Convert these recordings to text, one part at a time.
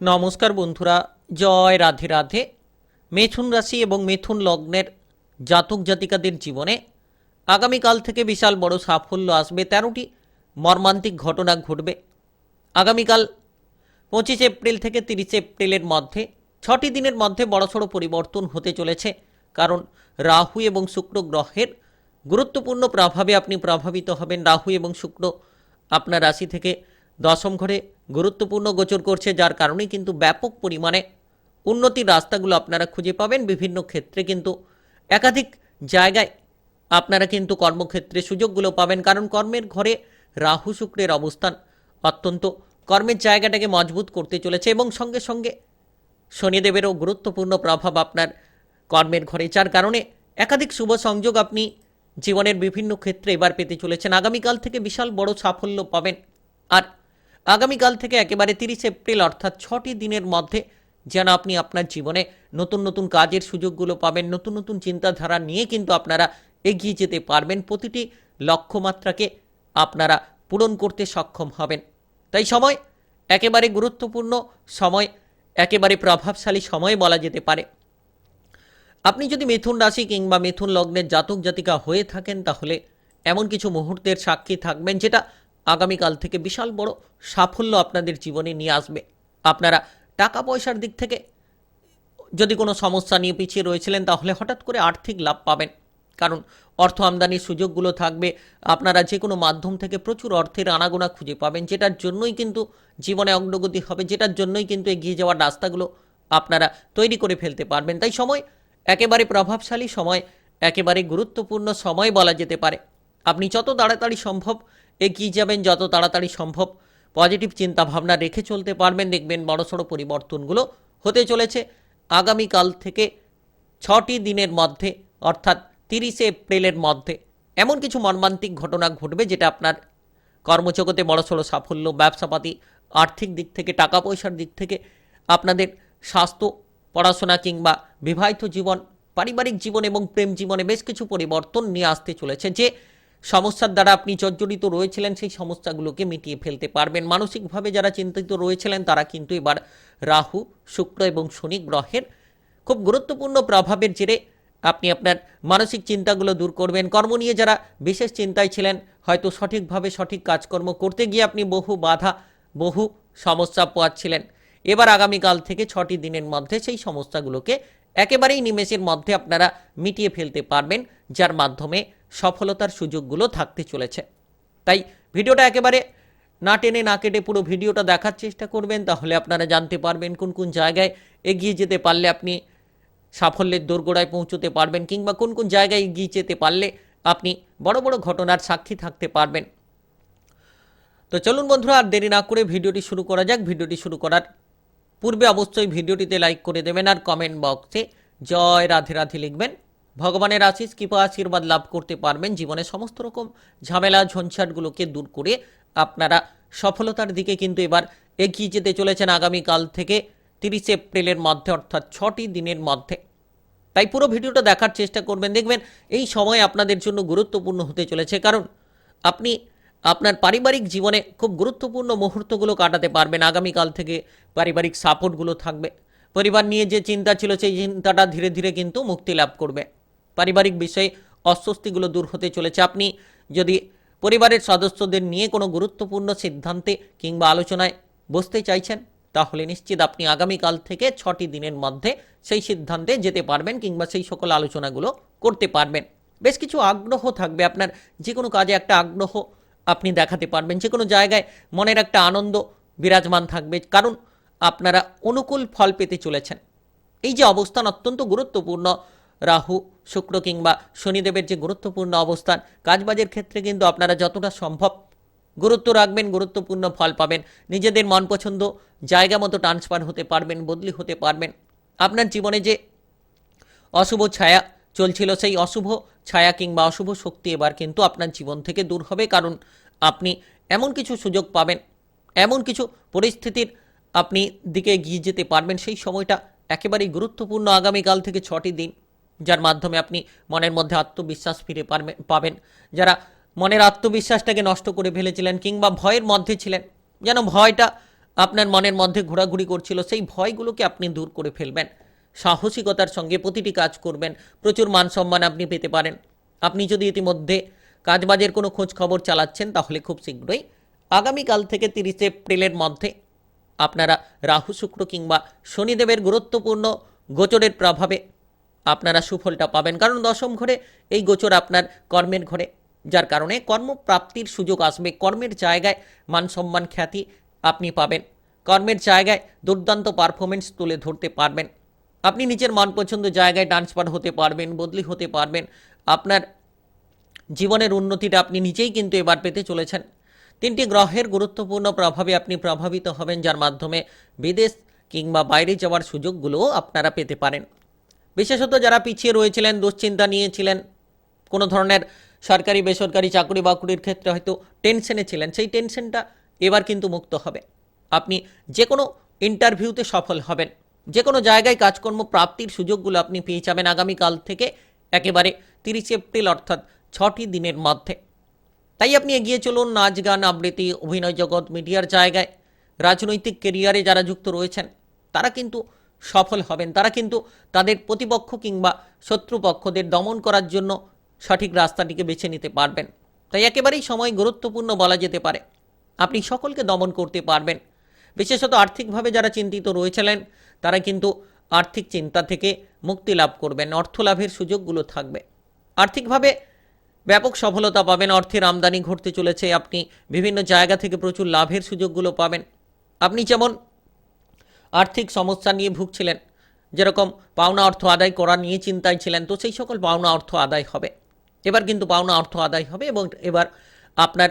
নমস্কার বন্ধুরা, জয় রাধে রাধে। মিথুন রাশি এবং মিথুন লগ্নের জাতক জাতিকাদের জীবনে আগামীকাল থেকে বিশাল বড় সাফল্য আসবে, তেরোটি মর্মান্তিক ঘটনা ঘটবে। আগামীকাল পঁচিশ এপ্রিল থেকে তিরিশ এপ্রিলের মধ্যে, ছটি দিনের মধ্যে বড়সড় পরিবর্তন হতে চলেছে, কারণ রাহু এবং শুক্র গ্রহের গুরুত্বপূর্ণ প্রভাবে আপনি প্রভাবিত হবেন। রাহু এবং শুক্র আপনার রাশি থেকে দশম ঘরে গুরুত্বপূর্ণ গোচর করছে যার কারণে কিন্তু ব্যাপক পরিমাণে উন্নতির রাস্তাগুলো আপনারা খুঁজে পাবেন। বিভিন্ন ক্ষেত্রে কিন্তু একাধিক জায়গায় আপনারা কিন্তু কর্মক্ষেত্রে সুযোগগুলো পাবেন। কারণ কর্মের ঘরে রাহু শুক্রের অবস্থান অত্যন্ত কর্মের জায়গাটাকে মজবুত করতে চলেছে এবং সঙ্গে সঙ্গে শনিদেবেরও গুরুত্বপূর্ণ প্রভাব আপনার কর্মের ঘরে, যার কারণে একাধিক শুভ সংযোগ আপনি জীবনের বিভিন্ন ক্ষেত্রে এবার পেতে চলেছেন। আগামীকাল থেকে বিশাল বড় সাফল্য পাবেন। আর আগামীকাল থেকে একেবারে তিরিশ এপ্রিল, অর্থাৎ ছটি দিনের মধ্যে যেন আপনি আপনার জীবনে নতুন নতুন কাজের সুযোগগুলো পাবেন, নতুন নতুন চিন্তাধারা নিয়ে কিন্তু আপনারা এগিয়ে যেতে পারবেন। প্রতিটি লক্ষ্যমাত্রাকে আপনারা পূরণ করতে সক্ষম হবেন। তাই সময় একেবারে গুরুত্বপূর্ণ, সময় একেবারে প্রভাবশালী সময় বলা যেতে পারে। আপনি যদি মিথুন রাশি কিংবা মিথুন লগ্নের জাতক জাতিকা হয়ে থাকেন, তাহলে এমন কিছু মুহূর্তের সাক্ষী থাকবেন, যেটা আগামীকাল থেকে বিশাল বড় সাফল্য আপনাদের জীবনে নিয়ে আসবে। আপনারা টাকা পয়সার দিক থেকে যদি কোনো সমস্যা নিয়ে পিছিয়ে রয়েছিলেন, তাহলে হঠাৎ করে আর্থিক লাভ পাবেন। কারণ অর্থ আমদানির সুযোগগুলো থাকবে। আপনারা যে কোনো মাধ্যম থেকে প্রচুর অর্থের আনাগোনা খুঁজে পাবেন, যেটার জন্যই কিন্তু জীবনে অগ্রগতি হবে, যেটার জন্যই কিন্তু এগিয়ে যাওয়ার রাস্তাগুলো আপনারা তৈরি করে ফেলতে পারবেন। তাই সময় একেবারে প্রভাবশালী সময়, একেবারে গুরুত্বপূর্ণ সময় বলা যেতে পারে। আপনি যত তাড়াতাড়ি সম্ভব এগিয়ে যাবেন যত তাড়াতাড়ি সম্ভব। পজিটিভ চিন্তা ভাবনা রেখে চলতে পারবেন, দেখবেন বড়সড় পরিবর্তনগুলো হতে চলেছে। আগামীকাল থেকে ছটি দিনের মধ্যে, অর্থাৎ তিরিশে এপ্রিলের মধ্যে এমন কিছু মর্মান্তিক ঘটনা ঘটবে যেটা আপনার কর্মজগতে বড়সড় সাফল্য, ব্যবসাপাতি, আর্থিক দিক থেকে টাকা পয়সার দিক থেকে, আপনাদের স্বাস্থ্য, পড়াশোনা কিংবা বিবাহিত জীবন, পারিবারিক জীবন এবং প্রেম জীবনে বেশ কিছু পরিবর্তন নিয়ে আসতে চলেছে। যে সমস্যার দ্বারা আপনি জর্জরিত রয়েছিলেন, সেই সমস্যাগুলোকে মিটিয়ে ফেলতে পারবেন। মানসিকভাবে যারা চিন্তিত রয়েছিলেন, তারা কিন্তু এবার রাহু, শুক্র এবং শনি গ্রহের খুব গুরুত্বপূর্ণ প্রভাবের জেরে আপনি আপনার মানসিক চিন্তাগুলো দূর করবেন। কর্ম নিয়ে যারা বিশেষ চিন্তায় ছিলেন, হয়তো সঠিকভাবে সঠিক কাজকর্ম করতে গিয়ে আপনি বহু বাধা, বহু সমস্যা পোয়াচ্ছিলেন এবার আগামীকাল থেকে ছটি দিনের মধ্যে সেই সমস্যাগুলোকে একেবারেই নিমেষের মধ্যে আপনারা মিটিয়ে ফেলতে পারবেন, যার মাধ্যমে সফলতার সুযোগগুলো থাকতে চলেছে। তাই ভিডিওটা একেবারে না টেনে না কেটে পুরো ভিডিওটা দেখার চেষ্টা করবেন, তাহলে আপনারা জানতে পারবেন কোন কোন জায়গায় এগিয়ে যেতে পারলে আপনি সাফল্যের দোরগোড়ায় পৌঁছতে পারবেন কিংবা কোন কোন জায়গায় এগিয়ে যেতে পারলে আপনি বড় বড় ঘটনার সাক্ষী থাকতে পারবেন। তো চলুন বন্ধুরা, আর দেরি না করে ভিডিওটি শুরু করা যাক। ভিডিওটি শুরু করার পূর্বে অবশ্যই ভিডিওটিতে লাইক করে দেবেন আর কমেন্ট বক্সে জয় রাধে রাধে লিখবেন। ভগবানের আশিস কৃপা, আশীর্বাদ লাভ করতে পারবেন। জীবনে সমস্ত রকম ঝামেলা, ঝঞ্ঝাটগুলোকে দূর করে আপনারা সফলতার দিকে কিন্তু এবার এগিয়ে যেতে চলেছেন আগামীকাল থেকে তিরিশে এপ্রিলের মধ্যে, অর্থাৎ ছটি দিনের মধ্যে। তাই পুরো ভিডিওটা দেখার চেষ্টা করবেন। দেখবেন এই সময় আপনাদের জন্য গুরুত্বপূর্ণ হতে চলেছে। কারণ আপনি আপনার পারিবারিক জীবনে খুব গুরুত্বপূর্ণ মুহূর্তগুলো কাটাতে পারবেন। আগামীকাল থেকে পারিবারিক সাপোর্টগুলো থাকবে। পরিবার নিয়ে যে চিন্তা ছিল, সেই চিন্তাটা ধীরে ধীরে কিন্তু মুক্তি লাভ করবে। পারিবারিক বিষয়ে অস্বস্তিগুলো দূর হতে চলেছে। আপনি যদি পরিবারের সদস্যদের নিয়ে কোনো গুরুত্বপূর্ণ সিদ্ধান্তে কিংবা আলোচনায় বসতে চাইছেন, তাহলে নিশ্চিত আপনি আগামীকাল থেকে ছটি দিনের মধ্যে সেই সিদ্ধান্তে যেতে পারবেন কিংবা সেই সকল আলোচনাগুলো করতে পারবেন। বেশ কিছু আগ্রহ থাকবে আপনার। যে কোনো কাজে একটা আগ্রহ আপনি দেখাতে পারবেন। যে কোনো জায়গায় মনের একটা আনন্দ বিরাজমান থাকবে, কারণ আপনারা অনুকূল ফল পেতে চলেছেন। এই যে অবস্থান অত্যন্ত গুরুত্বপূর্ণ। রাহু, শুক্র কিংবা শনিদেবের যে গুরুত্বপূর্ণ অবস্থান, কাজবাজের ক্ষেত্রে কিন্তু আপনারা যতটা সম্ভব গুরুত্ব রাখবেন, গুরুত্বপূর্ণ ফল পাবেন। নিজেদের মন পছন্দ, জায়গা মতো ট্রান্সফার হতে পারবেন, বদলি হতে পারবেন। আপনার জীবনে যে অশুভ ছায়া চলছিল, সেই অশুভ ছায়া কিংবা অশুভ শক্তি এবার কিন্তু আপনার জীবন থেকে দূর হবে, কারণ আপনি এমন কিছু সুযোগ পাবেন, এমন কিছু পরিস্থিতির আপনি দিকে এগিয়ে যেতে পারবেন। সেই সময়টা একেবারেই গুরুত্বপূর্ণ আগামীকাল থেকে ছটি দিন। যার মাধ্যমে আপনি মনের মধ্যে আত্মবিশ্বাস ফিরে পাবেন। যারা মনের আত্মবিশ্বাসটাকে নষ্ট করে ফেলেছিলেন কিংবা ভয়ের মধ্যে ছিলেন, যেন ভয়টা আপনার মনের মধ্যে ঘোরাঘুরি করছিল, সেই ভয়গুলোকে আপনি দূর করে ফেলবেন। সাহসিকতার সঙ্গে প্রতিটি কাজ করবেন। প্রচুর মান সম্মান আপনি পেতে পারেন। আপনি যদি ইতিমধ্যে কাজবাজের কোনো খোঁজ খবর চালাচ্ছেন, তাহলে খুব শীঘ্রই আগামীকাল থেকে তিরিশে এপ্রিলের মধ্যে আপনারা রাহু, শুক্র কিংবা শনিদেবের গুরুত্বপূর্ণ গোচরের প্রভাবে আপনারা সুফলটা পাবেন। কারণ দশম ঘরে এই গোচর আপনার কর্মের ঘরে। যার কারণে কর্মপ্রাপ্তির সুযোগ আসবে। কর্মের জায়গায় মান সম্মান খ্যাতি আপনি পাবেন। কর্মের জায়গায় দুর্দান্ত পারফরমেন্স তুলে ধরতে পারবেন। আপনি নিজের মন পছন্দ জায়গায় ডান্স ট্রান্সফার হতে পারবেন, বদলি হতে পারবেন। আপনার জীবনের উন্নতিটা আপনি নিজেই কিন্তু এবার পেতে চলেছেন। তিনটি গ্রহের গুরুত্বপূর্ণ প্রভাবে আপনি প্রভাবিত হবেন, যার মাধ্যমে বিদেশ কিংবা বাইরে যাওয়ার সুযোগগুলোও আপনারা পেতে পারেন। বিশেষত যারা পিছিয়ে রয়েছিলেন, দুশ্চিন্তা নিয়েছিলেন, কোনো ধরনের সরকারি, বেসরকারি চাকরি বাকরির ক্ষেত্রে হয়তো টেনশনে ছিলেন, সেই টেনশনটা এবার কিন্তু মুক্ত হবে। আপনি যে কোনো ইন্টারভিউতে সফল হবেন যে কোনো জায়গায় কাজকর্ম প্রাপ্তির সুযোগগুলো আপনি পেয়ে যাবেন আগামীকাল থেকে একেবারে তিরিশে এপ্রিল অর্থাৎ ছটি দিনের মধ্যে। তাই আপনি এগিয়ে চলুন, নাচ, গান, আবৃত্তি, অভিনয় জগৎ, মিডিয়ার জায়গায়, রাজনৈতিক কেরিয়ারে যারা যুক্ত রয়েছেন, তারা কিন্তু সফল হবেন। তারা কিন্তু তাদের প্রতিপক্ষ কিংবা শত্রুপক্ষদের দমন করার জন্য সঠিক রাস্তাটিকে বেছে নিতে পারবেন। তাই একেবারেই সময় গুরুত্বপূর্ণ বলা যেতে পারে। আপনি সকলকে দমন করতে পারবেন। বিশেষত আর্থিকভাবে যারা চিন্তিত রয়েছিলেন, তারা কিন্তু আর্থিক চিন্তা থেকে মুক্তি লাভ করবেন, অর্থ লাভের সুযোগগুলো থাকবে। আর্থিকভাবে ব্যাপক সফলতা পাবেন, অর্থের আমদানি ঘটতে চলেছে, আপনি বিভিন্ন জায়গা থেকে প্রচুর লাভের সুযোগগুলো পাবেন। আপনি যেমন আর্থিক সমস্যা নিয়ে ভুগছিলেন। যেরকম পাওনা অর্থ আদায় করা নিয়ে চিন্তায় ছিলেন, তো সেই সকল পাওনা অর্থ আদায় হবে। এবার কিন্তু পাওনা অর্থ আদায় হবে এবং এবার আপনার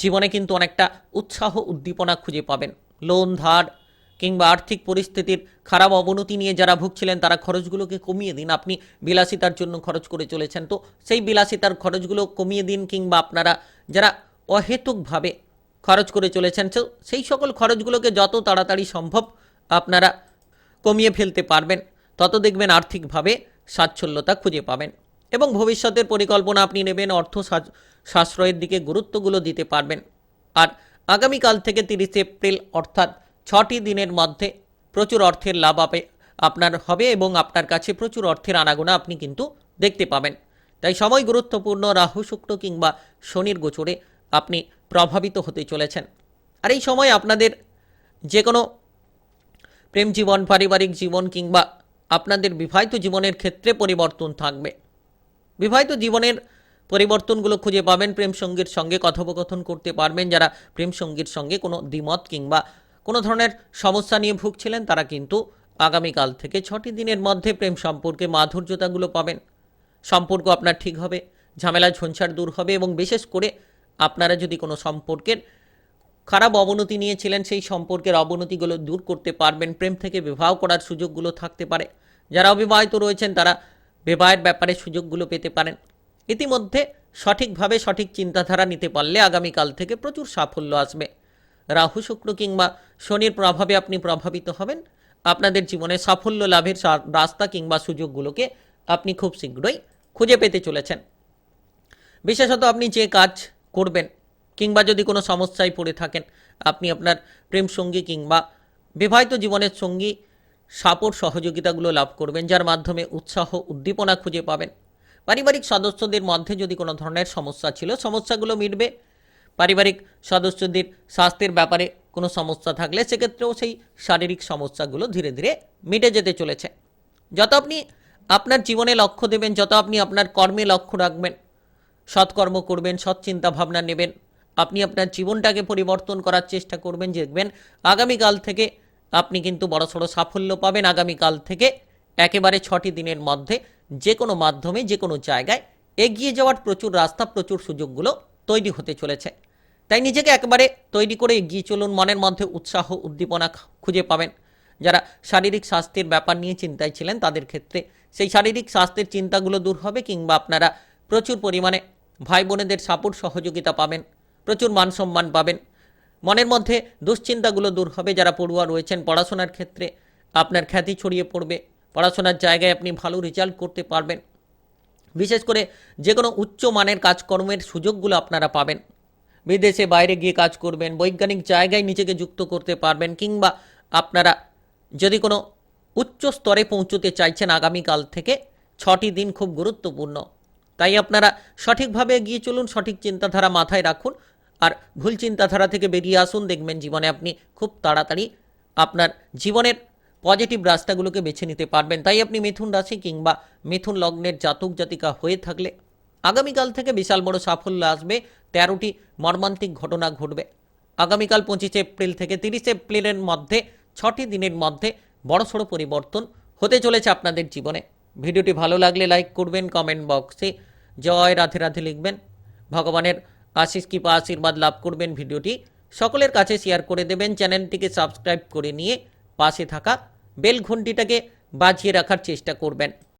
জীবনে কিন্তু অনেকটা উৎসাহ উদ্দীপনা খুঁজে পাবেন। লোন, ধার কিংবা আর্থিক পরিস্থিতির খারাপ অবনতি নিয়ে যারা ভুগছিলেন, তারা খরচগুলোকে কমিয়ে দিন। আপনি বিলাসিতার জন্য খরচ করে চলেছেন, তো সেই বিলাসিতার খরচগুলো কমিয়ে দিন কিংবা আপনারা যারা অহেতুকভাবে খরচ করে চলেছেন সেই সকল খরচগুলোকে যত তাড়াতাড়ি সম্ভব আপনারা কমিয়ে ফেলতে পারবেন। তত দেখবেন আর্থিকভাবে সাচ্ছল্যতা খুঁজে পাবেন। এবং ভবিষ্যতের পরিকল্পনা আপনি নেবেন, অর্থ সাশ্রয়ের দিকে গুরুত্বগুলো দিতে পারবেন। আর আগামীকাল থেকে তিরিশে এপ্রিল, অর্থাৎ ছটি দিনের মধ্যে প্রচুর অর্থের লাভ আপে, আপনার হবে এবং আপনার কাছে প্রচুর অর্থের আনাগোনা আপনি কিন্তু দেখতে পাবেন। তাই সময় গুরুত্বপূর্ণ, রাহু, শুক্র কিংবা শনির গোচরে আপনি প্রভাবিত হতে চলেছেন। আর এই সময় আপনাদের যে কোনো প্রেম জীবন, পারিবারিক জীবন কিংবা আপনাদের বিবাহিত জীবনের ক্ষেত্রে পরিবর্তন থাকবে। বিবাহিত জীবনের পরিবর্তনগুলো খুঁজে পাবেন, প্রেম সঙ্গীর সঙ্গে কথোপকথন করতে পারবেন। যারা প্রেম সঙ্গীর সঙ্গে কোনো দ্বিমত কিংবা কোনো ধরনের সমস্যা নিয়ে ভুগছিলেন, তারা কিন্তু আগামীকাল থেকে ছটি দিনের মধ্যে প্রেম সম্পর্কে মাধুর্যতাগুলো পাবেন। সম্পর্ক আপনার ঠিক হবে, ঝামেলা, ঝঞ্ঝাট দূর হবে এবং বিশেষ করে আপনারা যদি কোনো সম্পর্কের খারাপ অবনতি নিয়েছিলেন, সেই সম্পর্কের অবনতিগুলো দূর করতে পারবেন, প্রেম থেকে বিবাহ করার সুযোগগুলো থাকতে পারে। যারা অবিবাহিত রয়েছেন, তারা বিবাহের ব্যাপারে সুযোগগুলো পেতে পারেন। ইতিমধ্যে সঠিকভাবে সঠিক চিন্তাধারা নিতে পারলে আগামীকাল থেকে প্রচুর সাফল্য আসবে। রাহু, শুক্র কিংবা শনির প্রভাবে আপনি প্রভাবিত হবেন। আপনাদের জীবনে সাফল্য লাভের রাস্তা কিংবা সুযোগগুলোকে আপনি খুব শীঘ্রই খুঁজে পেতে চলেছেন। বিশেষত আপনি যে কাজ করবেন কিংবা যদি কোনো সমস্যায় পড়ে থাকেন, আপনি আপনার প্রেম সঙ্গী কিংবা বিবাহিত জীবনের সঙ্গী সাপোর্ট সহযোগিতাগুলো লাভ করবেন, যার মাধ্যমে উৎসাহ, উদ্দীপনা খুঁজে পাবেন। পারিবারিক সদস্যদের মধ্যে যদি কোনো ধরনের সমস্যা ছিল, সমস্যাগুলো মিটবে। পারিবারিক সদস্যদের স্বাস্থ্যের ব্যাপারে কোনো সমস্যা থাকলে সেক্ষেত্রেও সেই শারীরিক সমস্যাগুলো ধীরে ধীরে মিটে যেতে চলেছে। যত আপনি আপনার জীবনে লক্ষ্য দেবেন, যত আপনি আপনার কর্মে লক্ষ্য রাখবেন, সৎকর্ম করবেন সৎ চিন্তা ভাবনা নেবেন আপনি আপনার জীবনটাকে পরিবর্তন করার চেষ্টা করবেন দেখবেন আগামীকাল থেকে আপনি কিন্তু বড়সড় সাফল্য পাবেন। আগামীকাল থেকে একেবারে ছটি দিনের মধ্যে যে কোনো মাধ্যমে, যে কোনো জায়গায় এগিয়ে যাওয়ার প্রচুর রাস্তা, প্রচুর সুযোগগুলো তৈরি হতে চলেছে। তাই নিজেকে একেবারে তৈরি করে এগিয়ে চলুন। মনের মধ্যে উৎসাহ, উদ্দীপনা খুঁজে পাবেন। যারা শারীরিক স্বাস্থ্যের ব্যাপার নিয়ে চিন্তায় ছিলেন, তাদের ক্ষেত্রে সেই শারীরিক স্বাস্থ্যের চিন্তাগুলো দূর হবে কিংবা আপনারা প্রচুর পরিমাণে ভাই বোনেদের সাপোর্ট, সহযোগিতা পাবেন। প্রচুর মান সম্মান পাবেন। মনের মধ্যে দুশ্চিন্তাগুলো দূর হবে, যারা পড়ুয়া রয়েছেন। পড়াশোনার ক্ষেত্রে আপনার খ্যাতি ছড়িয়ে পড়বে। পড়াশোনার জায়গায় আপনি ভালো রেজাল্ট করতে পারবেন। বিশেষ করে যে কোনো উচ্চ মানের কাজকর্মের সুযোগগুলো আপনারা পাবেন। বিদেশে বাইরে গিয়ে কাজ করবেন, বৈজ্ঞানিক জায়গায় নিজেকে যুক্ত করতে পারবেন, কিংবা আপনারা যদি কোনো উচ্চ স্তরে পৌঁছতে চাইছেন, আগামীকাল থেকে ছটি দিন খুব গুরুত্বপূর্ণ। তাই আপনারা সঠিকভাবে এগিয়ে চলুন, সঠিক চিন্তাধারা মাথায় রাখুন আর ভুল চিন্তাধারা থেকে বেরিয়ে আসুন। দেখবেন জীবনে আপনি খুব তাড়াতাড়ি আপনার জীবনের পজিটিভ রাস্তাগুলোকে বেছে নিতে পারবেন। তাই আপনি মিথুন রাশি কিংবা মিথুন লগ্নের জাতক জাতিকা হয়ে থাকলে আগামীকাল থেকে বিশাল বড় সাফল্য আসবে। তেরোটি মর্মান্তিক ঘটনা ঘটবে। আগামীকাল পঁচিশে এপ্রিল থেকে তিরিশে এপ্রিলের মধ্যে, ছটি দিনের মধ্যে বড়সড় পরিবর্তন হতে চলেছে আপনাদের জীবনে। ভিডিওটি ভালো লাগলে লাইক করবেন, কমেন্ট বক্সে জয় রাধে রাধে লিখবেন। ভগবানের আশিস কৃপা আশীর্বাদ লাভ করবেন ভিডিওটি। সকলের কাছে শেয়ার করে দেবেন। চ্যানেলটিকে সাবস্ক্রাইব করে নিয়ে পাশে থাকা বেল ঘণ্টিটাকে বাজিয়ে রাখার চেষ্টা করবেন।